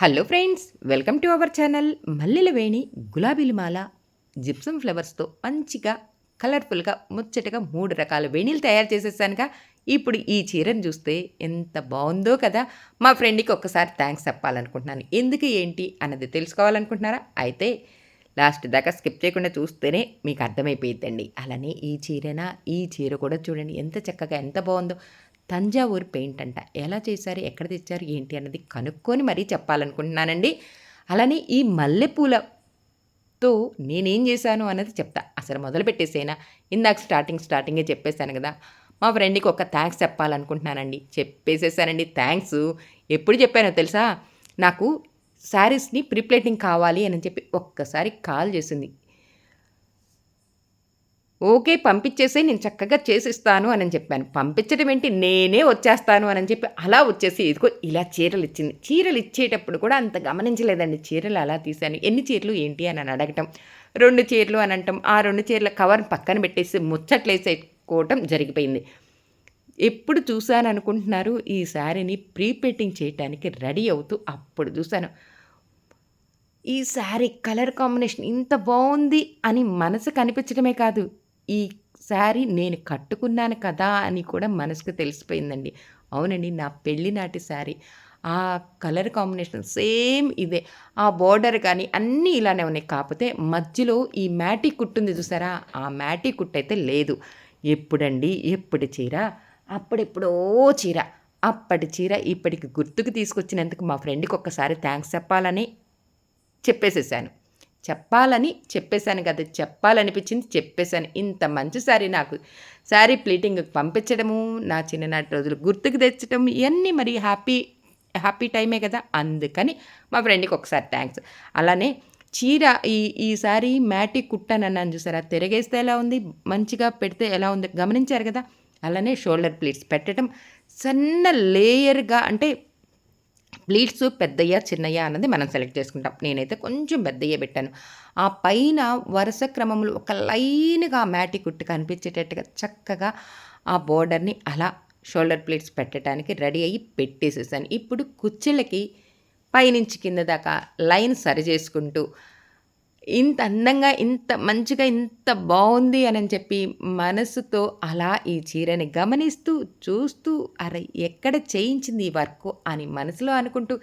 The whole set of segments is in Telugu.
Hello friends welcome to our channel మల్లెల వేణి గులాబీల మాల. జిప్సం ఫ్లవర్స్తో మంచిగా కలర్ఫుల్గా ముచ్చటగా మూడు రకాల వేణీలు తయారు చేసేసానుగా. ఇప్పుడు ఈ చీరను చూస్తే ఎంత బాగుందో కదా. మా ఫ్రెండ్కి ఒక్కసారి థ్యాంక్స్ చెప్పాలనుకుంటున్నాను. ఎందుకు ఏంటి అన్నది తెలుసుకోవాలనుకుంటున్నారా? అయితే లాస్ట్ దాకా స్కిప్ చేయకుండా చూస్తేనే మీకు అర్థమైపోయిద్దండి. అలానే ఈ చీరనా? ఈ చీర కూడా చూడండి ఎంత చక్కగా ఎంత బాగుందో. తంజావూరు పెయింట్ అంట. ఎలా చేశారు? ఎక్కడ తెచ్చారు? ఏంటి అన్నది కనుక్కొని మరీ చెప్పాలనుకుంటున్నానండి. అలానే ఈ మల్లెపూలతో నేనేం చేశాను అన్నది చెప్తా. అసలు మొదలు పెట్టేసేనా? ఇందాక స్టార్టింగ్ స్టార్టింగే చెప్పేశాను కదా. మా ఫ్రెండ్కి ఒక థ్యాంక్స్ చెప్పాలనుకుంటున్నానండి. చెప్పేసేసానండి. థ్యాంక్స్ ఎప్పుడు చెప్పానో తెలుసా? నాకు శారీస్ని ప్రీప్లేటింగ్ కావాలి అని చెప్పి ఒక్కసారి కాల్ చేసింది. ఓకే పంపించేసి నేను చక్కగా చేసిస్తాను అని చెప్పాను. పంపించడం ఏంటి? నేనే వచ్చేస్తాను అని చెప్పి అలా వచ్చేసి ఇదిగో ఇలా చీరలు ఇచ్చింది. చీరలు ఇచ్చేటప్పుడు కూడా అంత గమనించలేదండి. చీరలు అలా తీశాను. ఎన్ని చీరలు ఏంటి అని అని అడగటం. రెండు చీరలు అని అంటాం. ఆ రెండు చీరల కవర్ పక్కన పెట్టేసి ముచ్చట్లేసేసుకోవటం జరిగిపోయింది. ఎప్పుడు చూశాను అనుకుంటున్నారు? ఈ శారీని ప్రీ పెట్టింగ్ చేయటానికి రెడీ అవుతూ అప్పుడు చూశాను. ఈ శారీ కలర్ కాంబినేషన్ ఇంత బాగుంది అని మనసు కనిపించడమే కాదు. ఈ శారీ నేను కట్టుకున్నాను కదా అని కూడా మనసుకు తెలిసిపోయిందండి. అవునండి నా పెళ్ళి నాటి శారీ ఆ కలర్ కాంబినేషన్ సేమ్ ఇదే. ఆ బోర్డర్ కానీ అన్నీ ఇలానే ఉన్నాయి. కాకపోతే మధ్యలో ఈ మ్యాటీ కుట్టుంది చూసారా? ఆ మ్యాటీ కుట్టు అయితే లేదు. ఎప్పుడండి? ఎప్పుడు చీర? అప్పుడెప్పుడో చీర. అప్పటి చీర ఇప్పటికి గుర్తుకు తీసుకొచ్చినందుకు మా ఫ్రెండ్కి ఒక్కసారి థ్యాంక్స్ చెప్పాలని చెప్పేసేసాను. చెప్పాలని చెప్పేశాను కదా చెప్పాలనిపించింది చెప్పేశాను. ఇంత మంచి శారీ నాకు. శారీ ప్లీటింగ్ పంపించడము నా చిన్ననాటి రోజులు గుర్తుకు తెచ్చడం ఇవన్నీ మరి హ్యాపీ హ్యాపీ టైమే కదా. అందుకని మా ఫ్రెండ్కి ఒకసారి థ్యాంక్స్ అలానే చీర ఈ ఈసారి మ్యాటి కుట్టనన్నాను చూసారా? తిరగేస్తే ఎలా ఉంది? మంచిగా పెడితే ఎలా ఉంది? గమనించారు కదా? అలానే షోల్డర్ ప్లీట్స్ పెట్టడం సన్న లేయర్గా అంటే బ్లీడ్స్ పెద్దయ్య చిన్నయ్య అన్నది మనం సెలెక్ట్ చేసుకుంటాం. నేనైతే కొంచెం పెద్దయ్య పెట్టాను. ఆ పైన వరుస క్రమంలో ఒక లైన్గా మ్యాటి కుట్టు కనిపించేటట్టుగా చక్కగా ఆ బోర్డర్ని అలా షోల్డర్ ప్లేట్స్ పెట్టడానికి రెడీ అయ్యి పెట్టేసేసాను. ఇప్పుడు కుచ్చెలకి పైనుంచి కింద దాకా లైన్ సరి చేసుకుంటూ ఇంత అందంగా ఇంత మంచిగా ఇంత బాగుంది అని చెప్పి మనసుతో అలా ఈ చీరని గమనిస్తూ చూస్తూ అరే ఎక్కడ చేయించింది ఈ వర్క్ అని మనసులో అనుకుంటూ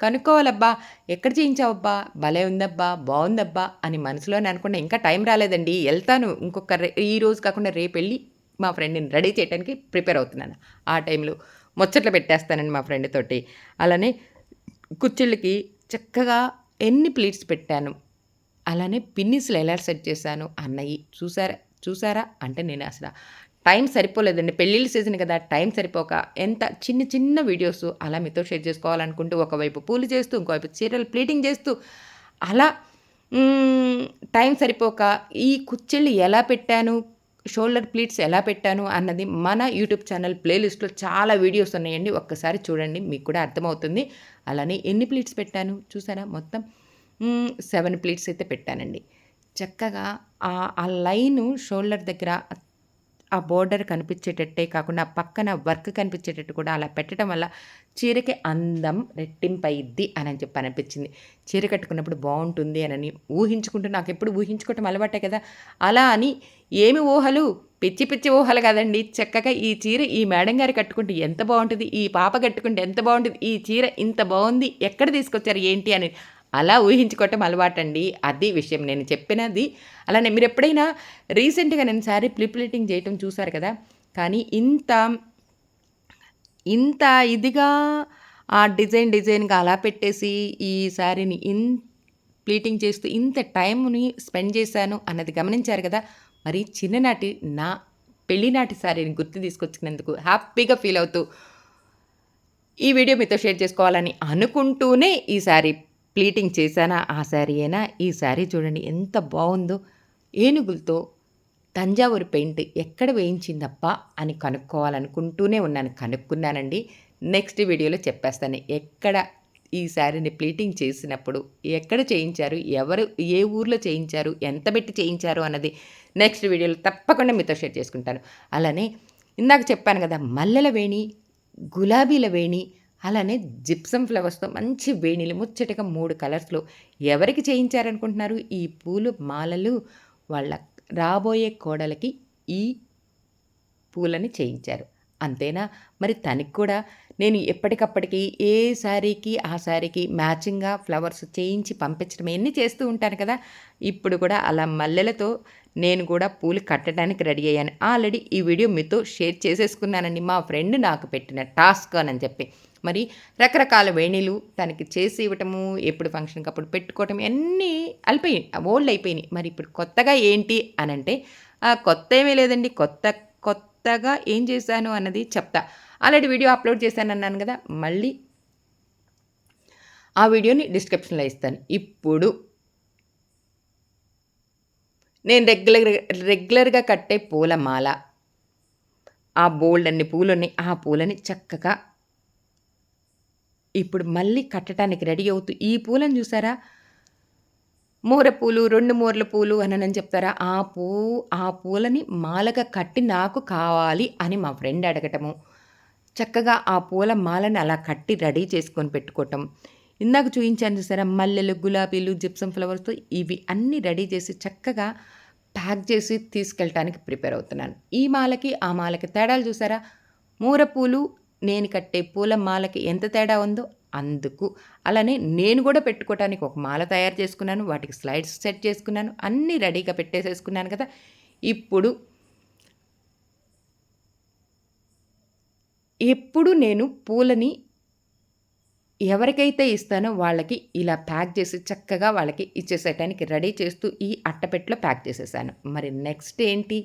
కనుక్కోవాలబ్బా ఎక్కడ చేయించావబ్బా భలే ఉందబ్బా బాగుందబ్బా అని మనసులోనే అనుకున్నా ఇంకా టైం రాలేదండి వెళ్తాను ఇంకొక ఈ రోజు కాకుండా రేపు వెళ్ళి మా ఫ్రెండ్ని రెడీ చేయడానికి ప్రిపేర్ అవుతున్నాను. ఆ టైంలో ముచ్చట్లు పెట్టేస్తానండి మా ఫ్రెండ్ తోటి. అలానే కుర్చీళ్ళకి చక్కగా ఎన్ని ప్లేట్స్ పెట్టాను అలానే పిన్నిస్లు ఎలా సెట్ చేశాను? అన్నయ్యి చూసారా? చూసారా? అంటే నేను అసలు టైం సరిపోలేదండి. పెళ్ళిళ్ళ సీజన్ కదా టైం సరిపోక ఎంత చిన్న చిన్న వీడియోస్ అలా మీతో షేర్ చేసుకోవాలనుకుంటూ ఒకవైపు పూలు చేస్తూ ఇంకోవైపు చీరలు ప్లీటింగ్ చేస్తూ అలా టైం సరిపోక ఈ కుచ్చెళ్ళు ఎలా పెట్టాను? షోల్డర్ ప్లీట్స్ ఎలా పెట్టాను? అన్నది మన యూట్యూబ్ ఛానల్ ప్లేలిస్ట్లో చాలా వీడియోస్ ఉన్నాయండి. ఒక్కసారి చూడండి మీకు కూడా అర్థమవుతుంది. అలానే ఎన్ని ప్లీట్స్ పెట్టాను? చూసారా? మొత్తం సెవెన్ ప్లేట్స్ అయితే పెట్టానండి. చక్కగా ఆ లైను షోల్డర్ దగ్గర ఆ బోర్డర్ కనిపించేటట్టే కాకుండా పక్కన వర్క్ కనిపించేటట్టు కూడా అలా పెట్టడం వల్ల చీరకి అందం రెట్టింపయిద్ది అని చెప్పి అనిపించింది. చీర కట్టుకున్నప్పుడు బాగుంటుంది అని ఊహించుకుంటూ నాకు ఎప్పుడు ఊహించుకోవటం అలవాటే కదా. అలా అని ఏమి ఊహలు? పిచ్చి పిచ్చి ఊహలు కదండి. చక్కగా ఈ చీర ఈ మేడం గారు కట్టుకుంటే ఎంత బాగుంటుంది? ఈ పాప కట్టుకుంటే ఎంత బాగుంటుంది? ఈ చీర ఇంత బాగుంది? ఎక్కడ తీసుకొచ్చారు? ఏంటి? అని అలా ఊహించుకోవటం అలవాటండి. అది విషయం. నేను చెప్పినది అలానే మీరు ఎప్పుడైనా రీసెంట్గా నేను శారీ ప్లిప్లేటింగ్ చేయటం చూసారు కదా? కానీ ఇంత ఇంత ఇదిగా ఆ డిజైన్ డిజైన్గా అలా పెట్టేసి ఈ శారీని ఇన్ ప్లీటింగ్ చేస్తూ ఇంత టైంని స్పెండ్ చేశాను అన్నది గమనించారు కదా? మరి చిన్ననాటి నా పెళ్ళినాటి శారీని గుర్తు తీసుకొచ్చినందుకు హ్యాపీగా ఫీల్ అవుతూ ఈ వీడియో మీతో షేర్ చేసుకోవాలని అనుకుంటూనే ఈ శారీ ప్లీటింగ్ చేశానా? ఆ శారీ అయినా ఈ శారీ చూడండి ఎంత బాగుందో. ఏనుగులతో తంజావూరు పెయింట్ ఎక్కడ వేయించిందప్పా అని కనుక్కోవాలనుకుంటూనే ఉన్నాను కనుక్కున్నానండి. నెక్స్ట్ వీడియోలో చెప్పేస్తాను ఎక్కడ ఈ శారీని ప్లీటింగ్ చేసినప్పుడు ఎక్కడ చేయించారు ఎవరు ఏ ఊర్లో చేయించారు ఎంత పెట్టి చేయించారు అన్నది నెక్స్ట్ వీడియోలో తప్పకుండా మీతో షేర్ చేసుకుంటాను. అలానే ఇందాక చెప్పాను కదా మల్లెల వేణి గులాబీల వేణి అలానే జిప్సం ఫ్లవర్స్తో మంచి వేణిలు ముచ్చటగా మూడు కలర్స్లో ఎవరికి చేయించారనుకుంటున్నారు? ఈ పూలు మాలలు వాళ్ళ రాబోయే కోడలకి ఈ పూలని చేయించారు. అంతేనా? మరి తనకి కూడా నేను ఎప్పటికప్పటికి ఏ శారీకి ఆ శారీకి మ్యాచింగ్గా ఫ్లవర్స్ చేయించి పంపించడం ఎన్ని చేస్తూ ఉంటాను కదా. ఇప్పుడు కూడా అలా మల్లెలతో నేను కూడా పూలు కట్టడానికి రెడీ అయ్యాను. ఆల్రెడీ ఈ వీడియో మీతో షేర్ చేసేసుకున్నానండి మా ఫ్రెండ్ నాకు పెట్టిన టాస్క్ అని చెప్పి. మరి రకరకాల వేణీలు తనకి చేసి ఇవ్వటము ఎప్పుడు ఫంక్షన్కి అప్పుడు పెట్టుకోవటం అన్నీ అయిపోయాయి ఓల్డ్ అయిపోయినాయి. మరి ఇప్పుడు కొత్తగా ఏంటి అని అంటే కొత్త ఏమీ లేదండి. కొత్త కొత్తగా ఏం చేశాను అన్నది చెప్తా. ఆల్రెడీ వీడియో అప్లోడ్ చేశాను అన్నాను కదా మళ్ళీ ఆ వీడియోని డిస్క్రిప్షన్లో ఇస్తాను. ఇప్పుడు నేను రెగ్యులర్ రెగ్యులర్గా కట్టే పూలమాల ఆ బోల్డ్ అన్ని పూలని ఆ పూలని చక్కగా ఇప్పుడు మళ్ళీ కట్టడానికి రెడీ అవుతూ ఈ పూలను చూసారా? మూర పూలు రెండు మూరల పూలు అని చెప్తారా? ఆ పూ ఆ పూలని మాలగా కట్టి నాకు కావాలి అని మా ఫ్రెండ్ అడగటము. చక్కగా ఆ పూల మాలని అలా కట్టి రెడీ చేసుకొని పెట్టుకోవటం. ఇందాక చూపించాను చూసారా? మల్లెలు గులాబీలు జిప్సం ఫ్లవర్స్తో ఇవి అన్నీ రెడీ చేసి చక్కగా ప్యాక్ చేసి తీసుకెళ్ళటానికి ప్రిపేర్ అవుతున్నాను. ఈ మాలకి ఆ మాలకి తేడాలు చూసారా? మూర పూలు నేను కట్టే పూల మాలకి ఎంత తేడా ఉందో అందుకు. అలానే నేను కూడా పెట్టుకోవటానికి ఒక మాల తయారు చేసుకున్నాను వాటికి స్లైడ్స్ సెట్ చేసుకున్నాను అన్నీ రెడీగా పెట్టేసేసుకున్నాను కదా. ఇప్పుడు ఎప్పుడు నేను పూలని ఎవరికైతే ఇస్తానో వాళ్ళకి ఇలా ప్యాక్ చేసి చక్కగా వాళ్ళకి ఇచ్చేసేయటానికి రెడీ చేస్తూ ఈ అట్టపెట్టలో ప్యాక్ చేసేసాను. మరి నెక్స్ట్ ఏంటి?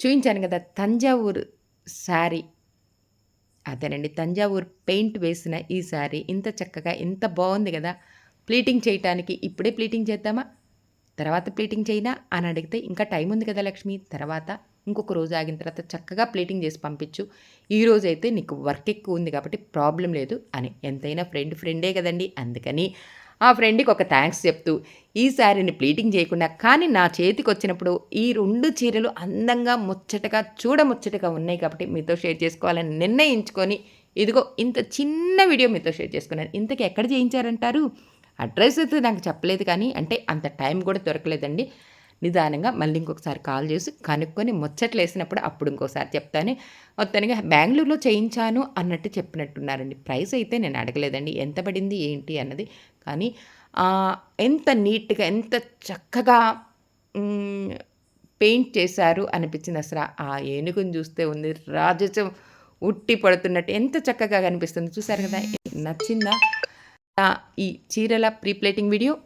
చూపించాను కదా తంజావూరు శారీ. అదేనండి తంజావూరు పెయింట్ వేసిన ఈ శారీ ఇంత చక్కగా ఇంత బాగుంది కదా. ప్లీటింగ్ చేయటానికి ఇప్పుడే ప్లీటింగ్ చేద్దామా? తర్వాత ప్లీటింగ్ చేయినా? అని అడిగితే ఇంకా టైం ఉంది కదా లక్ష్మి తర్వాత ఇంకొక రోజు ఆగిన తర్వాత చక్కగా ప్లేటింగ్ చేసి పంపించు. ఈ రోజు అయితే నీకు వర్క్ ఎక్కువ ఉంది కాబట్టి ప్రాబ్లం లేదు అని. ఎంతైనా ఫ్రెండ్ ఫ్రెండే కదండి అందుకని ఆ ఫ్రెండ్కి ఒక థ్యాంక్స్ చెప్తూ ఈ శారీని ప్లీటింగ్ చేయకుండా కానీ నా చేతికి వచ్చినప్పుడు ఈ రెండు చీరలు అందంగా ముచ్చటగా చూడముచ్చటగా ఉన్నాయి కాబట్టి మీతో షేర్ చేసుకోవాలని నిర్ణయించుకొని ఇదిగో ఇంత చిన్న వీడియో మీతో షేర్ చేసుకున్నాను. ఇంతకు ఎక్కడ చేయించారంటారు? అడ్రస్ అయితే నాకు చెప్పలేదు కానీ అంటే అంత టైం కూడా దొరకలేదండి. నిదానంగా మళ్ళీ ఇంకొకసారి కాల్ చేసి కనుక్కొని ముచ్చట్లు వేసినప్పుడు అప్పుడు ఇంకోసారి చెప్తాను. మొత్తానికి బెంగళూరులో చేయించాను అన్నట్టు చెప్పినట్టున్నారండి. ప్రైస్ అయితే నేను అడగలేదండి. ఎంత పడింది ఏంటి అన్నది. కానీ ఎంత నీట్గా ఎంత చక్కగా పెయింట్ చేశారు అనిపించింది అసలు. ఆ ఏనుగుని చూస్తే ఉంది. రాజసం ఉట్టి పడుతున్నట్టు ఎంత చక్కగా కనిపిస్తుంది. చూసారు కదా? నచ్చిందా? ఈ చీరల ప్రీప్లేటింగ్ వీడియో